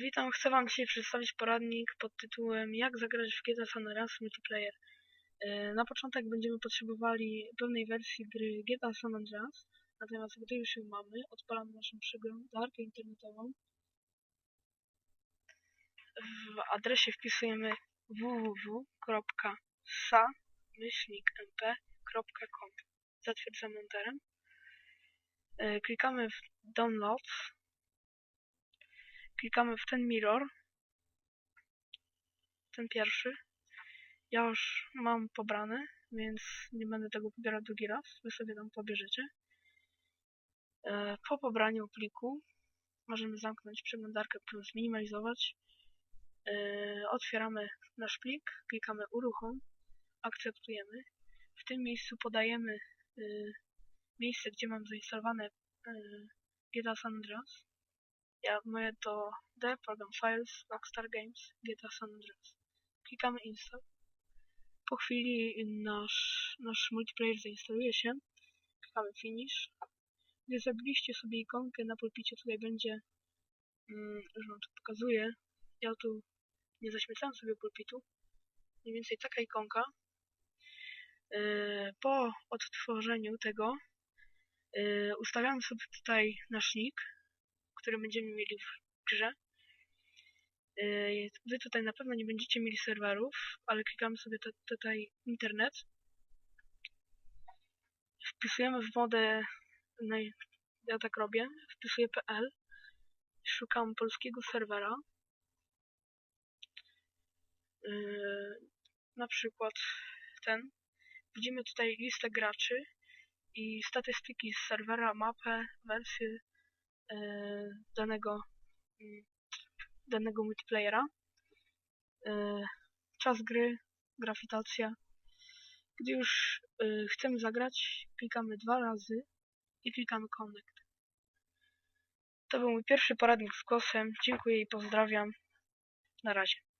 Witam, chcę Wam dzisiaj przedstawić poradnik pod tytułem Jak zagrać w GTA San Multiplayer. E, Na początek będziemy potrzebowali pewnej wersji gry GTA San natomiast gdy już ją mamy, odpalamy naszą przeglądarkę internetową. W adresie wpisujemy www.sa-mp.com Zatwierdzamy Enterem. Klikamy w Download klikamy w ten mirror, ten pierwszy. Ja już mam pobrany, więc nie będę tego pobierał drugi raz. Wy sobie tam pobierzecie. E, Po pobraniu pliku możemy zamknąć przeglądarkę lub zminimalizować. E, Otwieramy nasz plik, klikamy uruchom, akceptujemy. W tym miejscu podajemy e, miejsce, gdzie mam zainstalowane GTA San Andreas. Ja moje to D, Program Files, Rockstar Games, GTA San Andreas. Klikamy Install. Po chwili nasz, nasz multiplayer zainstaluje się. Klikamy Finish. Gdy zabiliście sobie ikonkę na pulpicie, tutaj będzie, mm, już wam to pokazuję. Ja tu nie zaśmiecałem sobie pulpitu. Mniej więcej taka ikonka. Yy, po odtworzeniu tego yy, ustawiamy sobie tutaj nasz nick który będziemy mieli w grze. Yy, Wy tutaj na pewno nie będziecie mieli serwerów, ale klikamy sobie tu- tutaj internet. Wpisujemy w wodę, no ja tak robię, wpisuję PL, szukam polskiego serwera. Yy, Na przykład ten. Widzimy tutaj listę graczy i statystyki z serwera, mapę, wersję e, danego, mm, danego multiplayera. E, Czas gry, grawitacja. Gdy już e, chcemy zagrać, klikamy dwa razy i klikamy Connect. To był mój pierwszy poradnik z kosem. Dziękuję i pozdrawiam. Na razie.